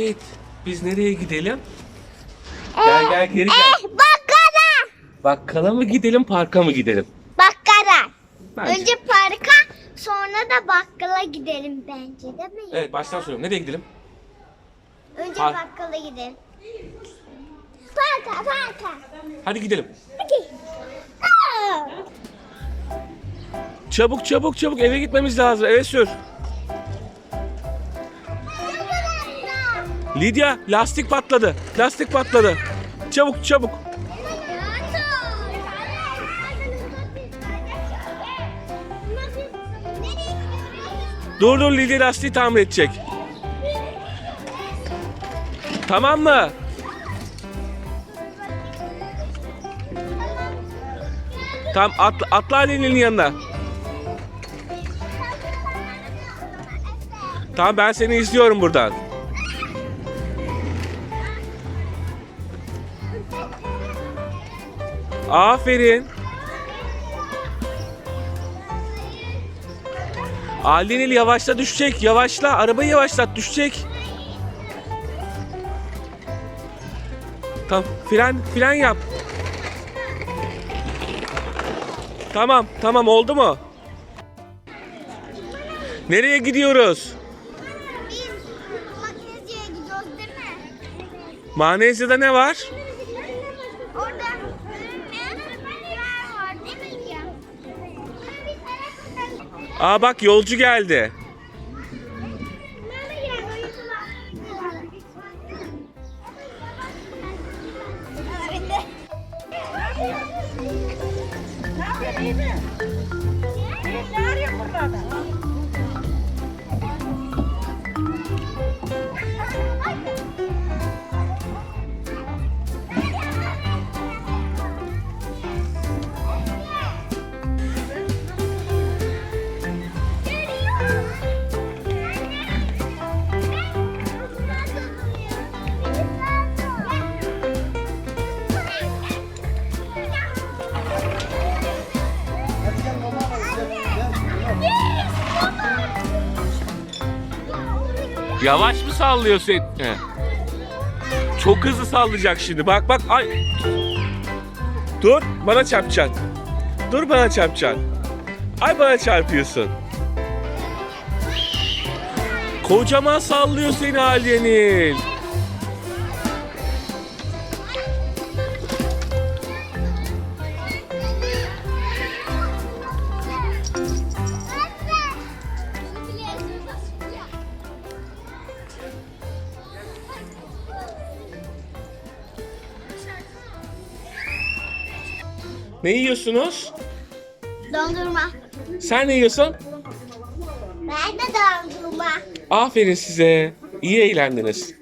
Evet. Biz nereye gidelim? Gel gel geri gel. Eh bakkala. Bakkala mı gidelim parka mı gidelim? Bakkala. Bence. Önce parka sonra da bakkala gidelim bence değil mi? Evet baştan soruyorum. Nereye gidelim? Önce Park. bakkala gidelim. Parka parka. Hadi gidelim. Hadi. Aa! Çabuk çabuk çabuk eve gitmemiz lazım. Eve sür. Lidya lastik patladı. Lastik patladı. Çabuk çabuk. Dur dur Lidya lastiği tamir edecek. Tamam mı? Tamam atla, atla Ali'nin yanına. Tamam ben seni izliyorum buradan. Aferin. Aldinil yavaşla düşecek. Yavaşla. Arabayı yavaşlat düşecek. Tamam. Fren, fren yap. Tamam. Tamam oldu mu? Nereye gidiyoruz? Biz Magnezya gidiyoruz değil mi? Manezya'da ne var? Aa bak yolcu geldi. Ne yapıyorsun mi? İyi, ne arıyorsun buralarda? Yavaş mı sallıyorsun? He. Çok hızlı sallayacak şimdi. Bak bak. Ay. Dur bana çarpacaksın. Dur bana çarpacaksın. Ay bana çarpıyorsun. Kocaman sallıyor seni Aliye'nin. Ne yiyorsunuz? Dondurma. Sen ne yiyorsun? Ben de dondurma. Aferin size. İyi eğlendiniz.